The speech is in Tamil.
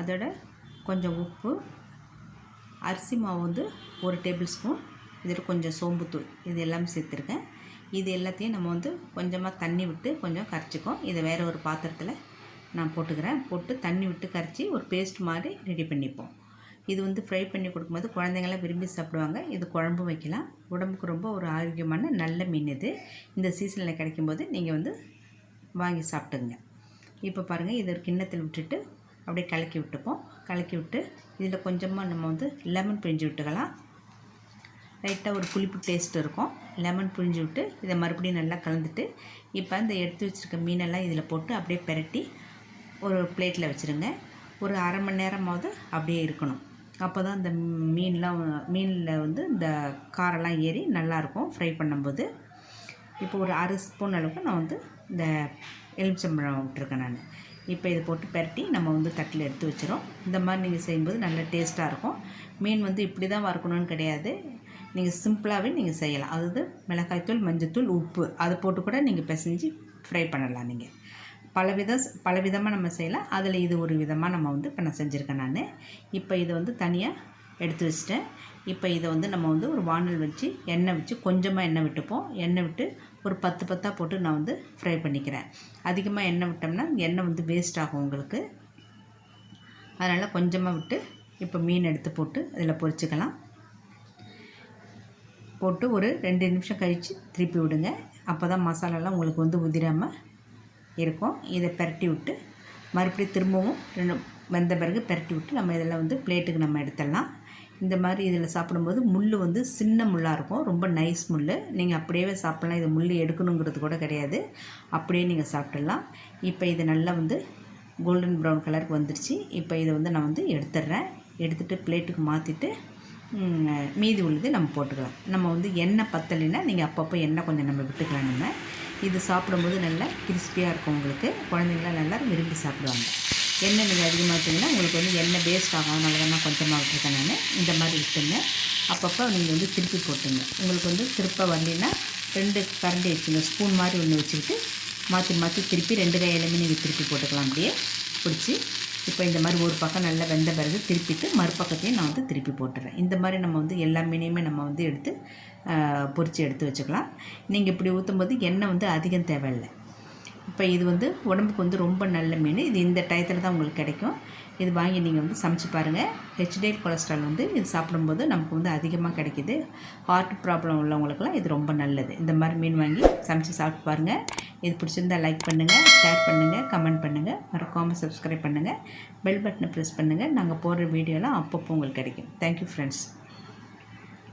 அதோட கொஞ்சம் உப்பு அரிசி மாவு வந்து ஒரு டேபிள் ஸ்பூன் இதில் கொஞ்சம் சோம்புத்தூள் இது எல்லாமே சேர்த்துருக்கேன். இது எல்லாத்தையும் நம்ம வந்து கொஞ்சமாக தண்ணி விட்டு கொஞ்சம் கரைச்சிக்கும் இதை வேறு ஒரு பாத்திரத்தில் நான் போட்டுக்கிறேன். போட்டு தண்ணி விட்டு கரைச்சி ஒரு பேஸ்ட் மாதிரி ரெடி பண்ணிப்போம். இது வந்து ஃப்ரை பண்ணி கொடுக்கும்போது குழந்தைங்களாம் விரும்பி சாப்பிடுவாங்க. இது குழம்பு வைக்கலாம். உடம்புக்கு ரொம்ப ஒரு ஆரோக்கியமான நல்ல மீன் இது. இந்த சீசனில் கிடைக்கும்போது நீங்கள் வந்து வாங்கி சாப்பிட்டுங்க இப்போ பாருங்கள் இது ஒரு கிண்ணத்தில் விட்டுட்டு அப்படியே கலக்கி விட்டுப்போம். கலக்கி விட்டு இதில் கொஞ்சமாக நம்ம வந்து லெமன் பிழிஞ்சு விட்டுக்கலாம். லைட்டாக ஒரு புளிப்பு டேஸ்ட் இருக்கும். லெமன் புழிஞ்சு விட்டு இதை மறுபடியும் நல்லா கலந்துட்டு இப்போ இந்த எடுத்து வச்சுருக்க மீனெல்லாம் இதில் போட்டு அப்படியே பெரட்டி ஒரு பிளேட்டில் வச்சுருங்க. ஒரு அரை மணி நேரமாவது அப்படியே இருக்கணும். அப்போ தான் இந்த மீன்லாம் மீனில் வந்து இந்த காரெல்லாம் ஏறி நல்லாயிருக்கும் ஃப்ரை பண்ணும்போது. இப்போ ஒரு அரை ஸ்பூன் அளவுக்கு நான் வந்து இந்த எலுமிச்சம்பழம் விட்டுருக்கேன் நான். இப்போ இதை போட்டு பரட்டி நம்ம வந்து தட்டில் எடுத்து வச்சிரும். இந்த மாதிரி நீங்கள் செய்யும்போது நல்ல டேஸ்ட்டாக இருக்கும். மீன் வந்து இப்படி தான் வறுக்கணும்னு கிடையாது. நீங்கள் சிம்பிளாகவே நீங்கள் செய்யலாம். அதாவது மிளகாய்த்தூள் மஞ்சத்தூள் உப்பு. அதை போட்டு கூட நீங்கள் பிசைஞ்சு ஃப்ரை பண்ணலாம் நீங்கள் பல பலவிதமாக பல விதமாக நம்ம செய்யலாம். அதில் இது ஒரு விதமாக நம்ம வந்து இப்போ நான் செஞ்சுருக்கேன் நான். இப்போ இதை வந்து தனியாக எடுத்து வச்சிட்டேன். இப்போ இதை வந்து நம்ம வந்து ஒரு வானல் வச்சு எண்ணெய் வச்சு கொஞ்சமாக எண்ணெய் விட்டுப்போம். எண்ணெய் விட்டு ஒரு பத்து பத்தாக போட்டு நான் வந்து ஃப்ரை பண்ணிக்கிறேன். அதிகமாக எண்ணெய் விட்டோம்னா எண்ணெய் வந்து வேஸ்ட் ஆகும் உங்களுக்கு. அதனால் கொஞ்சமாக விட்டு இப்போ மீன் எடுத்து போட்டு அதில் பொரிச்சுக்கலாம். போட்டு ஒரு ரெண்டு நிமிஷம் கழித்து திருப்பி விடுங்க. அப்போ தான் மசாலாலாம் உங்களுக்கு வந்து உதிராமல் இருக்கும். இதை பெரட்டி விட்டு மறுபடியும் திரும்பவும் ரெண்டு வெந்த பிறகு பெரட்டி விட்டு நம்ம இதெல்லாம் வந்து பிளேட்டுக்கு நம்ம எடுத்துடலாம். இந்த மாதிரி இதில் சாப்பிடும்போது முள் வந்து சின்ன முள்ளாக இருக்கும். ரொம்ப நைஸ் முள் நீங்கள் அப்படியே சாப்பிட்லாம். இது முள் எடுக்கணுங்கிறது கூட கிடையாது. அப்படியே நீங்கள் சாப்பிட்டுடலாம் இப்போ இது நல்லா வந்து கோல்டன் ப்ரௌன் கலருக்கு வந்துருச்சு. இப்போ இதை வந்து நான் வந்து எடுத்துடுறேன். எடுத்துகிட்டு பிளேட்டுக்கு மாற்றிட்டு மீதி உள்ளது நம்ம போட்டுக்கலாம். நம்ம வந்து எண்ணெய் பத்தலைன்னா நீங்கள் அப்பப்போ எண்ணெய் கொஞ்சம் நம்ம விட்டுக்கலாம் நம்ம. இது சாப்பிடும்போது நல்லா கிறிஸ்பியாக இருக்கும் உங்களுக்கு. குழந்தைங்களாம் நல்லா விரும்பி சாப்பிடுவாங்க. எண்ணெய் நீங்கள் அதிகமாக வச்சிங்கன்னா உங்களுக்கு வந்து எண்ணெய் வேஸ்ட் ஆகும் அதனால தான் நான் கொஞ்சமாக விட்டுருக்கேன் நான். இந்த மாதிரி விட்டுங்க அப்பப்போ நீங்கள் வந்து திருப்பி போட்டுங்க உங்களுக்கு வந்து திருப்ப வந்தீங்கன்னா ரெண்டு கரண்டி வச்சுங்க ஸ்பூன் மாதிரி ஒன்று வச்சுக்கிட்டு மாற்றி மாற்றி திருப்பி ரெண்டு கையிலுமே நீங்கள் திருப்பி போட்டுக்கலாம் அப்படியே. பிடிச்சி இப்போ இந்த மாதிரி ஒரு பக்கம் நல்லா வெந்த பிறகு திருப்பிட்டு மறுபக்கத்தையும் நான் வந்து திருப்பி போட்டுறேன். இந்த மாதிரி நம்ம வந்து எல்லா மீனையுமே நம்ம வந்து எடுத்து பொறிச்சு எடுத்து வச்சுக்கலாம். நீங்கள் இப்படி ஊற்றும் போது எண்ணெய் வந்து அதிகம் தேவையில்லை. இப்போ இது வந்து உடம்புக்கு வந்து ரொம்ப நல்ல மீன். இது இந்த டயத்தில் தான் உங்களுக்கு கிடைக்கும். இது வாங்கி நீங்கள் வந்து சமைச்சு பாருங்கள் ஹெச்டிஎல் கொலஸ்ட்ரால் வந்து இது சாப்பிடும்போது நமக்கு வந்து அதிகமாக கிடைக்கிது. ஹார்ட் ப்ராப்ளம் உள்ளவங்களுக்குலாம் இது ரொம்ப நல்லது. இந்த மாதிரி மீன் வாங்கி சமைச்சு சாப்பிட்டு பாருங்கள் இது பிடிச்சிருந்தா லைக் பண்ணுங்கள் ஷேர் பண்ணுங்கள் கமெண்ட் பண்ணுங்கள் மறக்காமல் சப்ஸ்கிரைப் பண்ணுங்கள் பெல் பட்டனை ப்ரெஸ் பண்ணுங்கள் நாங்கள் போடுற வீடியோலாம் அப்பப்போ உங்களுக்கு கிடைக்கும். Thank you friends